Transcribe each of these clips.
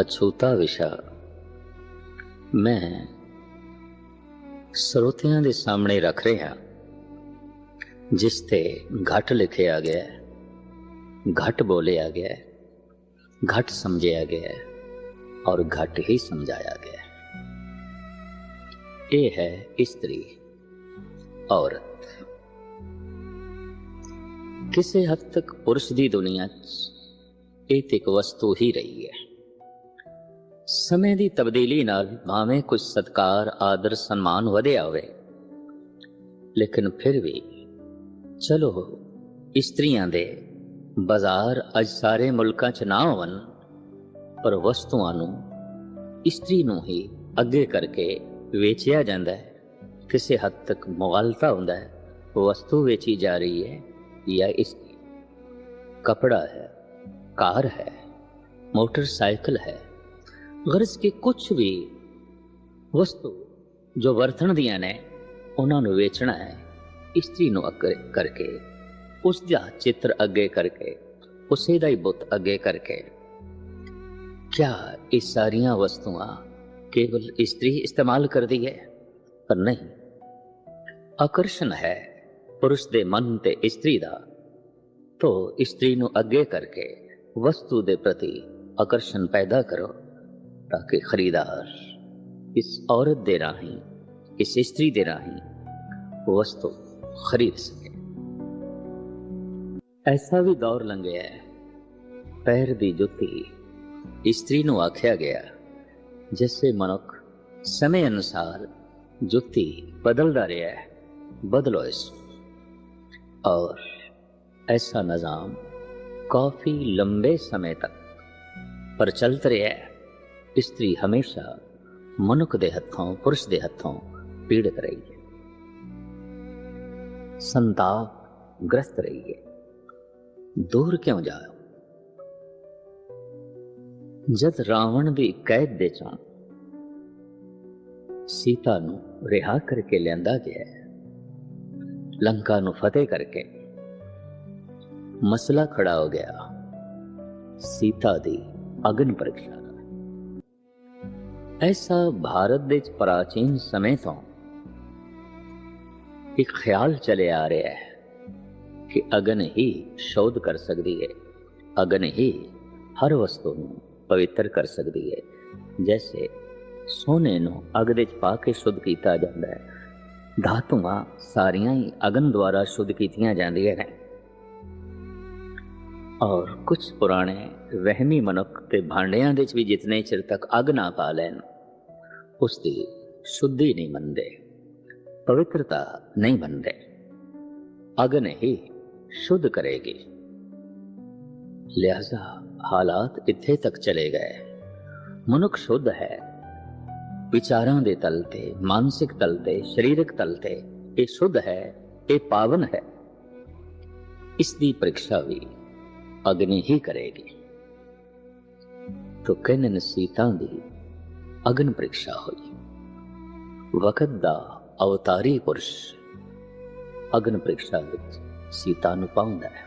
ਅਛੂਤਾ ਵਿਸ਼ਾ। ਮੈਂ ਸਰੋਤਿਆਂ ਦੇ ਸਾਹਮਣੇ ਰੱਖ ਰਿਹਾ, ਜਿਸ ਤੇ ਘਟ ਲਿਖਿਆ ਗਿਆ ਹੈ, ਘਟ ਬੋਲਿਆ ਗਿਆ ਹੈ, ਘਟ ਸਮਝਿਆ ਗਿਆ ਹੈ ਔਰ ਘਟ ਹੀ ਸਮਝਾਇਆ ਗਿਆ ਹੈ। ਇਹ ਹੈ ਇਸਤਰੀ ਔਰਤ। ਕਿਸੇ ਹੱਦ ਤੱਕ ਪੁਰਸ਼ ਦੀ ਦੁਨੀਆ 'ਚ ਇਹ ਤੇ ਇੱਕ ਵਸਤੂ ਹੀ ਰਹੀ ਹੈ। ਸਮੇਂ ਦੀ ਤਬਦੀਲੀ ਨਾਲ ਭਾਵੇਂ ਕੁਝ ਸਤਕਾਰ, ਆਦਰ, ਸਨਮਾਨ ਵਧਿਆ ਹੋਵੇ, ਲੇਕਿਨ ਫਿਰ ਵੀ ਚਲੋ ਇਸਤਰੀਆਂ ਦੇ ਬਾਜ਼ਾਰ ਅੱਜ ਸਾਰੇ ਮੁਲਕਾਂ 'ਚ ਨਾ ਹੋਵਨ ਪਰ ਵਸਤੂਆਂ ਨੂੰ ਇਸਤਰੀ ਨੂੰ ਹੀ ਅੱਗੇ ਕਰਕੇ ਵੇਚਿਆ ਜਾਂਦਾ ਹੈ। ਕਿਸੇ ਹੱਦ ਤੱਕ ਮੁਗਾਲਤਾ ਹੁੰਦਾ ਹੈ, ਵਸਤੂ ਵੇਚੀ ਜਾ ਰਹੀ ਹੈ ਜਾਂ ਇਸ ਕਪੜਾ ਹੈ, ਕਾਰ ਹੈ, ਮੋਟਰਸਾਈਕਲ ਹੈ। ਗਰਜ਼ ਕੇ ਕੁਝ ਵੀ ਵਸਤੂ ਜੋ ਵਰਤਣ ਦੀਆਂ ਨੇ, ਉਹਨਾਂ ਨੂੰ ਵੇਚਣਾ ਹੈ। ਇਸਤਰੀ ਨੂੰ ਅੱਗੇ ਕਰਕੇ, ਉਸ ਦਾ ਚਿੱਤਰ ਅੱਗੇ ਕਰਕੇ, ਉਸੇ ਦਾ ਹੀ ਬੁੱਤ ਅੱਗੇ ਕਰਕੇ। ਕਿਆ ਇਹ ਸਾਰੀਆਂ ਵਸਤੂਆਂ ਕੇਵਲ ਇਸਤਰੀ ਇਸਤੇਮਾਲ ਕਰਦੀ ਹੈ? ਪਰ ਨਹੀਂ। ਆਕਰਸ਼ਣ ਹੈ ਪੁਰਸ਼ ਦੇ ਮਨ ਤੇ ਇਸਤਰੀ ਦਾ। ਤੋ ਇਸਤਰੀ ਨੂੰ ਅੱਗੇ ਕਰਕੇ ਵਸਤੂ ਦੇ ਪ੍ਰਤੀ ਆਕਰਸ਼ਣ ਪੈਦਾ ਕਰੋ। ਤਾਂ ਕਿ ਖਰੀਦਾਰ ਇਸ ਔਰਤ ਦੇ ਰਾਹੀਂ ਇਸ ਇਸਤਰੀ ਦੇ ਰਾਹੀਂ ਵਸਤੂ ਖਰੀਦ ਸਕੇ ਐਸਾ ਵੀ ਦੌਰ ਲੰਘਿਆ ਹੈ ਪੈਰ ਦੀ ਜੁੱਤੀ ਇਸਤਰੀ ਨੂੰ ਆਖਿਆ ਗਿਆ ਜਿਸੇ ਮਨੁੱਖ ਸਮੇਂ ਅਨੁਸਾਰ ਜੁੱਤੀ ਬਦਲਦਾ ਰਿਹਾ ਹੈ ਬਦਲੋ ਇਸ और ऐसा निज़ाम काफ़ी लंबे समय तक ਪ੍ਰਚਲਿਤ ਰਿਹਾ ਹੈ ਇਸਤਰੀ ਹਮੇਸ਼ਾ ਮਨੁੱਖ ਦੇ ਹੱਥੋਂ ਪੁਰਸ਼ ਦੇ ਹੱਥੋਂ ਪੀੜਤ ਰਹੀ ਹੈ ਸੰਤਾਪ ਗ੍ਰਸਤ ਰਹੀ ਹੈ ਦੂਰ ਕਿਉਂ ਜਾਓ ਜਦ ਰਾਵਣ ਦੀ ਕੈਦ ਦੇ ਚੋਂ ਸੀਤਾ ਨੂੰ ਰਿਹਾ ਕਰਕੇ ਲਿਆਂਦਾ ਗਿਆ ਲੰਕਾ ਨੂੰ ਫਤਿਹ ਕਰਕੇ ਮਸਲਾ ਖੜਾ ਹੋ ਗਿਆ ਸੀਤਾ ਦੀ ਅਗਨ ਪ੍ਰੀਖਿਆ ਐਸਾ ਭਾਰਤ ਦੇ ਪ੍ਰਾਚੀਨ ਸਮੇਂ ਤੋਂ ਇੱਕ ਖਿਆਲ ਚਲੇ ਆ ਰਿਹਾ ਹੈ ਕਿ ਅਗਨ ਹੀ ਸ਼ੋਧ ਕਰ ਸਕਦੀ ਹੈ ਅਗਨ ਹੀ ਹਰ ਵਸਤੂ ਨੂੰ ਪਵਿੱਤਰ ਕਰ ਸਕਦੀ ਹੈ ਜੈਸੇ ਸੋਨੇ ਨੂੰ ਅਗ ਦੇ ਵਿੱਚ ਪਾ ਕੇ ਸ਼ੁੱਧ ਕੀਤਾ ਜਾਂਦਾ ਹੈ ਧਾਤੂਆਂ ਸਾਰੀਆਂ ਹੀ ਅਗਨ ਦੁਆਰਾ ਸ਼ੁੱਧ ਕੀਤੀਆਂ ਜਾਂਦੀਆਂ ਨੇ ਔਰ ਕੁਝ ਪੁਰਾਣੇ ਵਹਿਮੀ ਮਨੁੱਖ ਤੇ ਭਾਂਡਿਆਂ ਦੇ ਵਿੱਚ ਵੀ ਜਿਤਨੇ ਚਿਰ ਤੱਕ ਅਗ ਨਾ ਪਾ ਲੈਣ, ਉਸ ਦੀ ਸ਼ੁੱਧੀ ਨਹੀਂ ਮੰਨਦੇ, ਪਵਿੱਤਰਤਾ ਨਹੀਂ ਮੰਨਦੇ। ਅਗਨ ਹੀ ਸ਼ੁੱਧ ਕਰੇਗੀ। ਲਿਹਾਜ਼ਾ ਹਾਲਾਤ ਇੱਥੇ ਤੱਕ ਚਲੇ ਗਏ। ਮਨੁੱਖ ਸ਼ੁੱਧ ਹੈ। ਵਿਚਾਰਾਂ ਦੇ ਤਲ ਤੇ, ਮਾਨਸਿਕ ਤਲ ਤੇ, ਸਰੀਰਕ ਤਲ ਤੇ ਇਹ ਸ਼ੁੱਧ ਹੈ, ਇਹ ਪਾਵਨ ਹੈ। ਇਸ ਦੀ ਪ੍ਰੀਖਿਆ ਵੀ ਅਗਨੀ ਹੀ ਕਰੇਗੀ ਤੋ ਕਹਿੰਨ ਸੀਤਾ ਦੀ ਅਗਨ ਪ੍ਰੀਖਿਆ ਹੋਈ ਵਕਤ ਦਾ ਅਵਤਾਰੀ ਪੁਰਸ਼ ਅਗਨ ਪ੍ਰੀਖਿਆ ਵਿੱਚ ਸੀਤਾ ਨੂੰ ਪਾਉਂਦਾ ਹੈ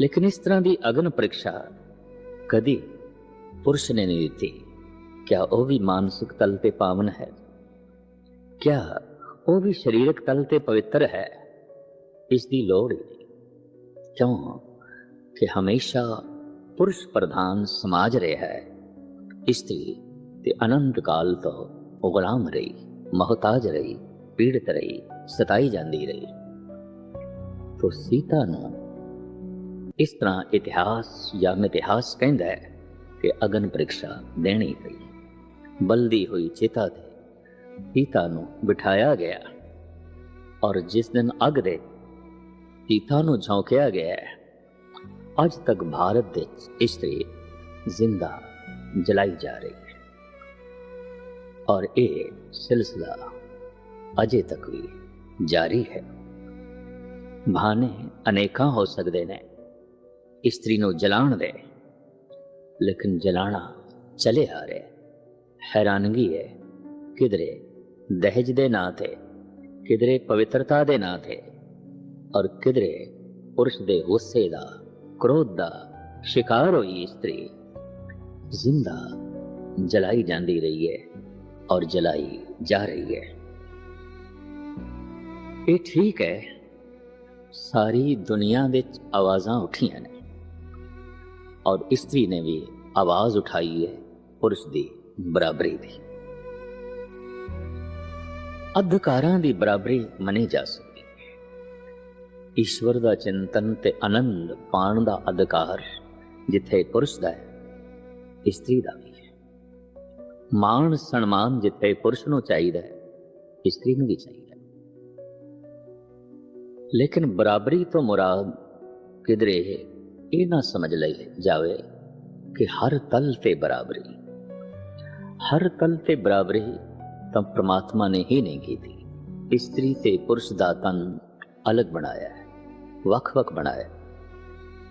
ਲੇਕਿਨ ਇਸ ਤਰ੍ਹਾਂ ਦੀ ਅਗਨ ਪ੍ਰੀਖਿਆ ਕਦੀ ਪੁਰਸ਼ ਨੇ ਨਹੀਂ ਦਿੱਤੀ क्या वो भी मानसिक तल पे पावन है क्या वो भी शरीरक तल पे पवित्र है इसकी लोड़ ही नहीं ਕਿਉਂ ਕਿ ਹਮੇਸ਼ਾ ਪੁਰਸ਼ ਪ੍ਰਧਾਨ ਸਮਾਜ ਰਿਹਾ ਹੈ। ਇਸਤਰੀ ਤੇ ਅਨੰਤ ਕਾਲ ਤੋਂ ਗੁਲਾਮ ਰਹੀ, ਮਹਤਾਜ ਰਹੀ, ਪੀੜਤ ਰਹੀ, ਸਤਾਈ ਜਾਂਦੀ ਰਹੀ। ਤੋ ਸੀਤਾ ਨੂੰ ਇਸ ਤਰ੍ਹਾਂ ਇਤਿਹਾਸ ਜਾਂ ਮਿਥਿਹਾਸ ਕਹਿੰਦਾ ਹੈ ਕਿ ਅਗਨ ਪ੍ਰੀਖਿਆ ਦੇਣੀ ਪਈ। ਬਲਦੀ ਹੋਈ ਚੇਤਾ ਤੇ ਸੀਤਾ ਨੂੰ ਬਿਠਾਇਆ ਗਿਆ ਔਰ ਜਿਸ ਦਿਨ ਅਗ ਦੇ ਸੀਤਾ ਨੂੰ ਝੌਂਕਿਆ ਗਿਆ। ਅੱਜ ਤੱਕ ਭਾਰਤ ਦੇ ਇਸਤਰੀ ਜ਼ਿੰਦਾ ਜਲਾਈ ਜਾ ਰਹੀ ਹੈ। ਔਰ ਇਹ ਸਿਲਸਿਲਾ ਅਜੇ ਤੱਕ ਵੀ ਜਾਰੀ ਹੈ। ਭਾਨੇ ਅਨੇਕਾਂ ਹੋ ਸਕਦੇ ਨੇ। ਇਸਤਰੀ ਨੂੰ ਜਲਾਉਣ ਦੇ। ਲੇਕਿਨ ਜਲਾਣਾ ਚਲੇ ਆ ਰਿਹਾ ਹੈਰਾਨਗੀ ਹੈ। ਕਿਧਰੇ ਦਹਜ ਦੇ ਨਾਂ ਤੇ, ਕਿਧਰੇ ਪਵਿੱਤਰਤਾ ਦੇ ਨਾਂ ਤੇ। ਔਰ ਕਿਧਰੇ ਪੁਰਸ਼ ਦੇ ਗੁੱਸੇ ਦਾ, ਕ੍ਰੋਧ ਦਾ ਸ਼ਿਕਾਰ ਹੋਈ ਇਸਤਰੀ। ਜ਼ਿੰਦਾ ਜਲਾਈ ਜਾਂਦੀ ਰਹੀ ਹੈ ਔਰ ਜਲਾਈ ਜਾ ਰਹੀ ਹੈ। ਇਹ ਠੀਕ ਹੈ, ਸਾਰੀ ਦੁਨੀਆ ਵਿੱਚ ਆਵਾਜ਼ਾਂ ਉੱਠੀਆਂ ਨੇ ਔਰ ਇਸਤਰੀ ਨੇ ਵੀ ਆਵਾਜ਼ ਉਠਾਈ ਹੈ ਪੁਰਸ਼ ਦੀ ਬਰਾਬਰੀ ਦੀ। ਅਧਿਕਾਰਾਂ ਦੀ ਬਰਾਬਰੀ ਮੰਨੀ ਜਾ ਸਕੇ ਈਸ਼ਵਰ ਦਾ ਚਿੰਤਨ ਤੇ ਆਨੰਦ ਪਾਣ ਦਾ ਅਧਿਕਾਰ ਜਿੱਥੇ ਪੁਰਸ਼ ਦਾ ਹੈ, ਇਸਤਰੀ ਦਾ ਵੀ ਹੈ। ਮਾਣ ਸਨਮਾਨ ਜਿੱਥੇ ਪੁਰਸ਼ ਨੂੰ ਚਾਹੀਦਾ ਹੈ, ਇਸਤਰੀ ਨੂੰ ਵੀ ਚਾਹੀਦਾ ਹੈ। ਲੇਕਿਨ ਬਰਾਬਰੀ ਤੋਂ ਮੁਰਾਦ ਕਿਧਰੇ ਇਹ ਨਾ ਸਮਝ ਲਈ ਜਾਵੇ ਕਿ ਹਰ ਤਲ ਤੇ ਬਰਾਬਰੀ। ਹਰ ਤਲ ਤੇ ਬਰਾਬਰੀ ਤਾਂ ਪ੍ਰਮਾਤਮਾ ਨੇ ਹੀ ਨਹੀਂ ਕੀਤੀ। ਇਸਤਰੀ ਤੇ ਪੁਰਸ਼ ਦਾ ਤਨ ਅਲੱਗ ਬਣਾਇਆ ਹੈ। ਵੱਖ-ਵੱਖ ਬਣਾਇਆ ਹੈ।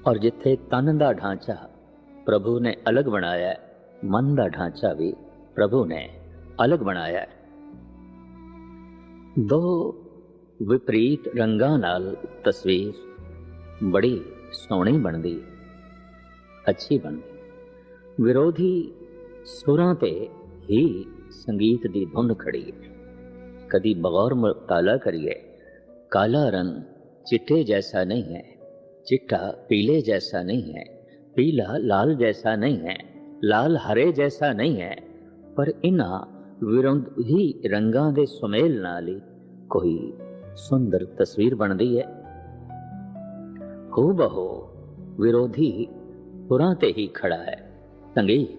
ਔਰ ਜਿੱਥੇ ਤਨ ਦਾ ਢਾਂਚਾ ਪ੍ਰਭੂ ਨੇ ਅਲੱਗ ਬਣਾਇਆ ਹੈ, ਮਨ ਦਾ ਢਾਂਚਾ ਵੀ ਪ੍ਰਭੂ ਨੇ ਅਲੱਗ ਬਣਾਇਆ ਹੈ। ਦੋ ਵਿਪਰੀਤ ਰੰਗਾਂ ਨਾਲ ਤਸਵੀਰ ਬੜੀ ਸੋਹਣੀ ਬਣਦੀ, ਅੱਛੀ ਬਣਦੀ। ਵਿਰੋਧੀ ਸੁਰਾਂ ਤੇ ਹੀ ਸੰਗੀਤ ਦੀ ਧੁਨ ਖੜੀ ਹੈ। ਕਦੀ ਬਗੌਰ ਮੁਤਾਲਾ ਕਰੀਏ, ਕਾਲਾ ਰੰਗ चिट्टे जैसा नहीं है चिट्टा पीले जैसा नहीं है पीला लाल जैसा नहीं है लाल हरे जैसा नहीं है ਪਰ ਇਨ੍ਹਾਂ ਵਿਰੋਧੀ ਰੰਗਾਂ ਦੇ ਸੁਮੇਲ ਨਾਲ ਹੀ ਕੋਈ ਸੁੰਦਰ ਤਸਵੀਰ ਬਣਦੀ ਹੈ ਹੋ ਬਹੋ ਵਿਰੋਧੀ ਪੁਰਾਂ ਤੇ ਹੀ ਖੜਾ ਹੈ ਸੰਗੀਤ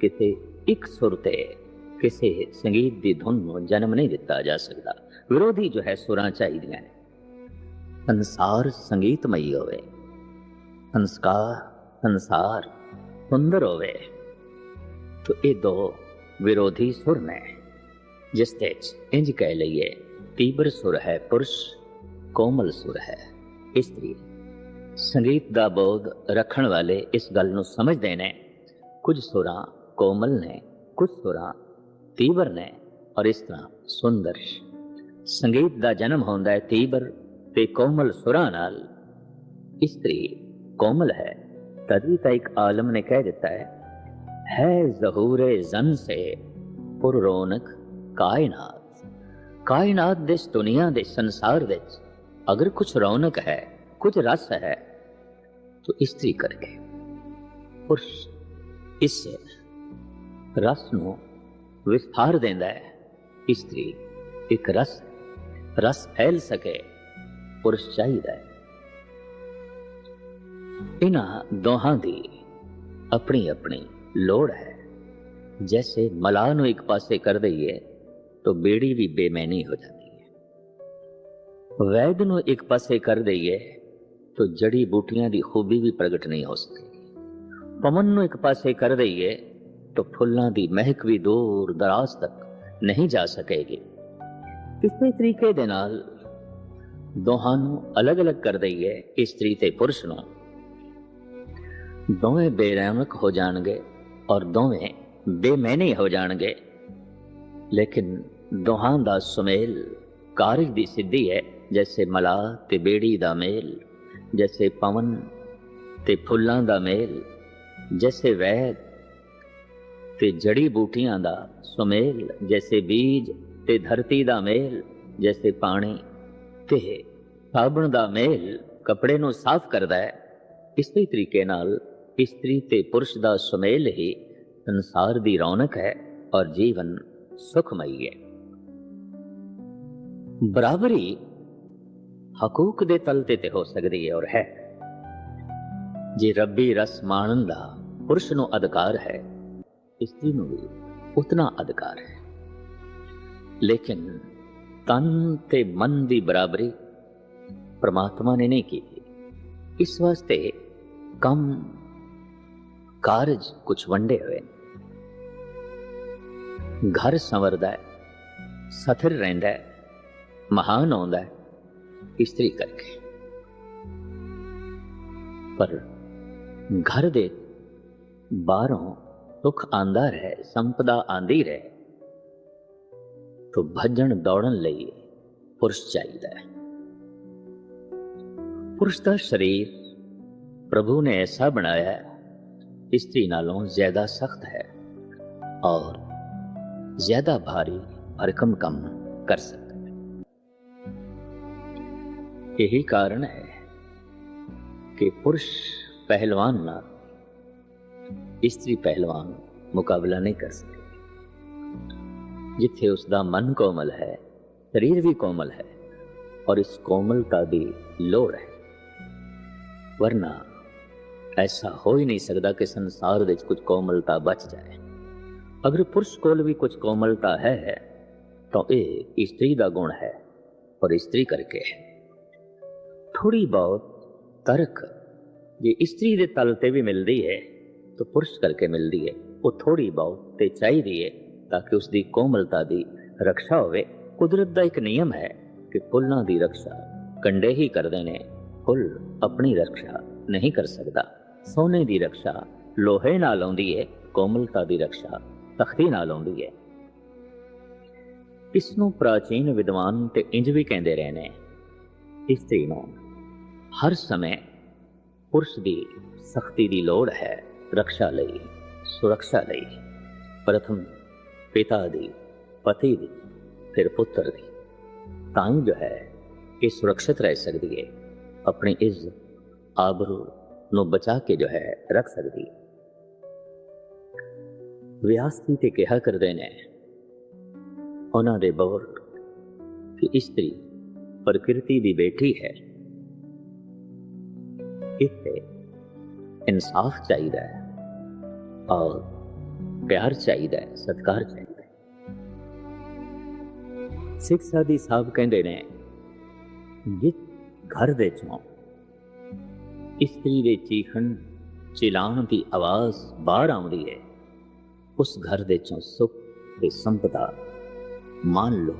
ਕਿਤੇ ਇੱਕ ਸੁਰ ਤੇ ਕਿਸੇ ਸੰਗੀਤ ਦੀ ਧੁਨ ਨੂੰ ਜਨਮ ਨਹੀਂ ਦਿੱਤਾ ਜਾ ਸਕਦਾ ਵਿਰੋਧੀ ਜੋ ਹੈ ਸੁਰਾਂ ਚਾਹੀਦੀਆਂ ਨੇ ਸੰਸਾਰ ਸੰਗੀਤਮਈ ਹੋਵੇ। ਸੰਸਕਾਰ, ਸੰਸਾਰ ਸੁੰਦਰ ਹੋਵੇ। ਤੋ ਇਹ ਦੋ ਵਿਰੋਧੀ ਸੁਰ ਨੇ, ਜਿਸ ਤੇ ਇੰਜ ਕਹਿ ਲਈਏ, ਤੀਬਰ ਸੁਰ ਹੈ, ਪੁਰਸ਼ ਕੋਮਲ ਸੁਰ ਹੈ। ਇਸਤਰੀ ਸੰਗੀਤ ਦਾ ਬੋਧ ਰੱਖਣ ਵਾਲੇ ਇਸ ਗੱਲ ਨੂੰ ਸਮਝਦੇ ਨੇ, ਕੁਝ ਸੁਰਾਂ ਕੋਮਲ ਨੇ, ਕੁਝ ਸੁਰਾਂ ਤੀਬਰ ਨੇ ਔਰ ਇਸ ਤਰ੍ਹਾਂ ਸੁੰਦਰ। ਸੰਗੀਤ ਦਾ ਜਨਮ ਹੁੰਦਾ ਹੈ ਤੀਬਰ ਤੇ ਕੋਮਲ ਸੁਰਾਂ ਨਾਲ ਇਸਤਰੀ ਕੋਮਲ ਹੈ ਤਦੀ ਤਾਂ ਇੱਕ ਆਲਮ ਨੇ ਕਹਿ ਦਿੱਤਾ ਹੈ ਹੈ ਜ਼ਹੂਰੇ ਜ਼ਨ ਸੇ ਪੁਰ ਰੌਨਕ ਕਾਇਨਾਤ ਕਾਇਨਾਤ ਦੇ ਇਸ ਦੁਨੀਆ ਦੇ ਸੰਸਾਰ ਵਿੱਚ ਅਗਰ ਕੁਝ ਰੌਨਕ ਹੈ ਕੁਝ ਰਸ ਹੈ ਤਾਂ ਇਸਤਰੀ ਕਰਕੇ ਪੁਰਸ਼ ਇਸ ਰਸ ਨੂੰ ਵਿਸਥਾਰ ਦਿੰਦਾ ਹੈ ਇਸਤਰੀ ਇੱਕ ਰਸ ਰਸ ਫੈਲ ਸਕੇ ਪੁਰਸ਼ ਚਾਹੀਦਾ ਹੈ। ਇਹਨਾਂ ਦੋਹਾਂ ਦੀ ਆਪਣੀ ਆਪਣੀ ਲੋੜ ਹੈ। ਜੈਸੇ ਮਲਾਹ ਨੂੰ ਇੱਕ ਪਾਸੇ ਕਰ ਦਈਏ, ਤਾਂ ਬੇੜੀ ਵੀ ਬੇਮੈਨੀ ਹੋ ਜਾਂਦੀ ਹੈ। ਵੈਦ ਨੂੰ ਇੱਕ ਪਾਸੇ ਕਰ ਦਈਏ, ਤਾਂ ਜੜੀ ਬੂਟੀਆਂ ਦੀ ਖੂਬੀ ਵੀ ਪ੍ਰਗਟ ਨਹੀਂ ਹੋ ਸਕੇਗੀ ਪਵਨ ਨੂੰ ਇੱਕ ਪਾਸੇ ਕਰ ਦਈਏ, ਤਾਂ ਫੁੱਲਾਂ ਦੀ ਮਹਿਕ ਵੀ ਦੂਰ ਦਰਾਜ਼ ਤੱਕ ਨਹੀਂ ਜਾ ਸਕੇਗੀ। ਇਸੇ ਤਰੀਕੇ ਦੇ ਨਾਲ ਦੋਹਾਂ ਨੂੰ ਅਲੱਗ-ਅਲੱਗ ਕਰ ਦਈਏ ਇਸਤਰੀ ਤੇ ਪੁਰਸ਼ ਨੂੰ। ਦੋਵੇਂ ਬੇਰਹਿਮਕ ਹੋ ਜਾਣਗੇ ਔਰ ਦੋਵੇਂ ਬੇਮੈਨੀ ਹੋ ਜਾਣਗੇ। ਲੇਕਿਨ ਦੋਹਾਂ ਦਾ ਸੁਮੇਲ ਕਾਰਜ ਦੀ ਸਿੱਧੀ ਹੈ, ਜੈਸੇ ਮਲਾ ਤੇ ਬੇੜੀ ਦਾ ਮੇਲ, ਜੈਸੇ ਪਵਨ ਤੇ ਫੁੱਲਾਂ ਦਾ ਮੇਲ, ਜੈਸੇ ਵੈਦ ਤੇ ਜੜੀ ਬੂਟੀਆਂ ਦਾ ਸੁਮੇਲ, ਜੈਸੇ ਬੀਜ ਤੇ ਧਰਤੀ ਦਾ ਮੇਲ, ਜੈਸੇ ਪਾਣੀ ਤੇ ਸਾਬਣ ਦਾ ਮੇਲ ਕੱਪੜੇ ਨੂੰ ਸਾਫ਼ ਕਰਦਾ ਹੈ, ਇਸੇ ਤਰੀਕੇ ਨਾਲ ਇਸਤਰੀ ਤੇ ਪੁਰਸ਼ ਦਾ ਸੁਮੇਲ ਹੀ ਸੰਸਾਰ ਦੀ ਰੌਣਕ ਹੈ ਔਰ ਜੀਵਨ ਸੁਖਮਈ ਹੈ। ਬਰਾਬਰੀ ਹਕੂਕ ਦੇ ਤਲ ਤੇ ਤੇ ਹੋ ਸਕਦੀ ਹੈ ਔਰ ਹੈ। ਜੇ ਰੱਬੀ ਰਸ ਮਾਣਨ ਦਾ ਪੁਰਸ਼ ਨੂੰ ਅਧਿਕਾਰ ਹੈ, ਇਸਤਰੀ ਨੂੰ ਵੀ ਉਤਨਾ ਅਧਿਕਾਰ ਹੈ। ਲੇਕਿਨ ਤਨ ਤੇ ਮਨ ਦੀ ਬਰਾਬਰੀ ਪ੍ਰਮਾਤਮਾ ਨੇ ਨਹੀਂ ਕੀਤੀ। ਇਸ ਵਾਸਤੇ ਕੰਮ, ਕਾਰਜ ਕੁਝ ਵੰਡੇ ਹੋਏ ਨੇ। ਘਰ ਸੰਵਰਦਾ ਹੈ, ਸਥਿਰ ਰਹਿੰਦਾ ਹੈ, ਮਹਾਨ ਆਉਂਦਾ ਹੈ ਇਸਤਰੀ ਕਰਕੇ। ਪਰ ਘਰ ਦੇ ਬਾਹਰੋਂ ਦੁੱਖ ਆਂਦਾ ਰਹੇ, ਸੰਪਦਾ ਆਂਦੀ ਰਹੇ ਤੋ ਭਜਣ ਦੌੜਨ ਲਈ ਪੁਰਸ਼ ਚਾਹੀਦਾ ਹੈ। ਪੁਰਸ਼ ਦਾ ਸਰੀਰ ਪ੍ਰਭੂ ਨੇ ਐਸਾ ਬਣਾਇਆ ਹੈ, ਇਸਤਰੀ ਨਾਲੋਂ ਜ਼ਿਆਦਾ ਸਖਤ ਹੈ ਔਰ ਜ਼ਿਆਦਾ ਭਾਰੀ ਭਰਕਮ ਕੰਮ ਕਰ ਸਕਦਾ ਹੈ। ਇਹੀ ਕਾਰਨ ਹੈ ਕਿ ਪੁਰਸ਼ ਪਹਿਲਵਾਨ ਨਾਲ ਇਸਤਰੀ ਪਹਿਲਵਾਨ ਮੁਕਾਬਲਾ ਨਹੀਂ ਕਰ ਸਕਦੀ ਜਿੱਥੇ ਉਸ ਦਾ ਮਨ ਕੋਮਲ ਹੈ ਸਰੀਰ ਵੀ ਕੋਮਲ ਹੈ ਔਰ ਇਸ ਕੋਮਲਤਾ ਦੀ ਲੋੜ ਹੈ ਵਰਨਾ ਐਸਾ ਹੋ ਹੀ ਨਹੀਂ ਸਕਦਾ ਕਿ ਸੰਸਾਰ ਵਿੱਚ ਕੁਝ ਕੋਮਲਤਾ ਬਚ ਜਾਏ ਅਗਰ ਪੁਰਸ਼ ਕੋਲ ਵੀ ਕੁਝ ਕੋਮਲਤਾ ਹੈ ਤਾਂ ਇਹ ਇਸਤਰੀ ਦਾ ਗੁਣ ਹੈ ਔਰ ਇਸਤਰੀ ਕਰਕੇ ਹੈ ਥੋੜੀ ਬਹੁਤ ਤਰਕ ਜੇ ਇਸਤਰੀ ਦੇ ਤਲ ਤੇ ਵੀ ਮਿਲਦੀ ਹੈ ਤਾਂ ਪੁਰਸ਼ ਕਰਕੇ ਮਿਲਦੀ ਹੈ ਉਹ ਥੋੜੀ ਬਹੁਤ ਤੇ ਚਾਹੀਦੀ ਹੈ ਤਾਂ ਕਿ ਉਸ ਦੀ ਕੋਮਲਤਾ ਦੀ ਰੱਖਿਆ ਹੋਵੇ, ਕੁਦਰਤ ਦਾ ਇੱਕ ਨਿਯਮ ਹੈ ਕਿ ਫੁੱਲਾਂ ਦੀ ਰੱਖਿਆ ਕੰਡੇ ਹੀ ਕਰਦੇ ਨੇ, ਫੁੱਲ ਆਪਣੀ ਰੱਖਿਆ ਨਹੀਂ ਕਰ ਸਕਦਾ। ਸੋਨੇ ਦੀ ਰੱਖਿਆ ਲੋਹੇ ਨਾਲ ਆਉਂਦੀ ਹੈ ਕੋਮਲਤਾ ਦੀ ਰੱਖਿਆ ਤਖਤੀ ਨਾਲ ਆਉਂਦੀ ਹੈ ਇਸ ਨੂੰ ਪ੍ਰਾਚੀਨ ਵਿਦਵਾਨ ਤੇ ਇੰਜ ਵੀ ਕਹਿੰਦੇ ਰਹੇ ਨੇ, ਇਸ ਇਸਤਰੀ ਨੂੰ ਹਰ ਸਮੇਂ ਪੁਰਸ਼ ਦੀ ਸਖਤੀ ਦੀ ਲੋੜ ਹੈ ਰੱਖਿਆ ਲਈ, ਸੁਰੱਖਿਆ ਲਈ। ਪ੍ਰਥਮ ਪਿਤਾ ਦੀ, ਪਤੀ ਦੀ, ਫਿਰ ਪੁੱਤਰ ਦੀ। ਤਾਂ ਹੀ ਜੋ ਹੈ, ਇਹ ਸੁਰੱਖਿਅਤ ਰਹਿ ਸਕਦੀ ਹੈ ਆਪਣੀ ਇੱਜ਼ਤ ਆਬਰੂ ਨੂੰ ਬਚਾ ਕੇ ਜੋ ਹੈ, ਰੱਖ ਸਕਦੀ ਵਿਆਸ ਵਿਆਸਤੀ ਤੇ ਕਿਹਾ ਕਰਦੇ ਨੇ, ਉਹਨਾਂ ਦੇ ਬੋਲ ਕਿ ਇਸਤਰੀ ਪ੍ਰਕਿਰਤੀ ਦੀ ਬੇਟੀ ਹੈ। ਇੱਥੇ ਇਨਸਾਫ ਚਾਹੀਦਾ ਹੈ। ਔਰ ਪਿਆਰ ਚਾਹੀਦਾ ਹੈ, ਸਤਿਕਾਰ ਚਾਹੀਦਾ ਹੈ। ਸਿੱਖ ਸਾਦੀ ਸਾਹਿਬ ਕਹਿੰਦੇ ਨੇ ਜਿਸ ਘਰ ਦੇ ਚੋਂ ਇਸਤਰੀ ਦੇ ਚੀਖਣ ਚਿਲਾਣ ਦੀ ਆਵਾਜ਼ ਬਾਹਰ ਆਉਂਦੀ ਹੈ। ਉਸ ਘਰ ਦੇ ਚੋਂ ਸੁੱਖ ਤੇ ਸੰਪਦਾ ਮਾਨ ਲਓ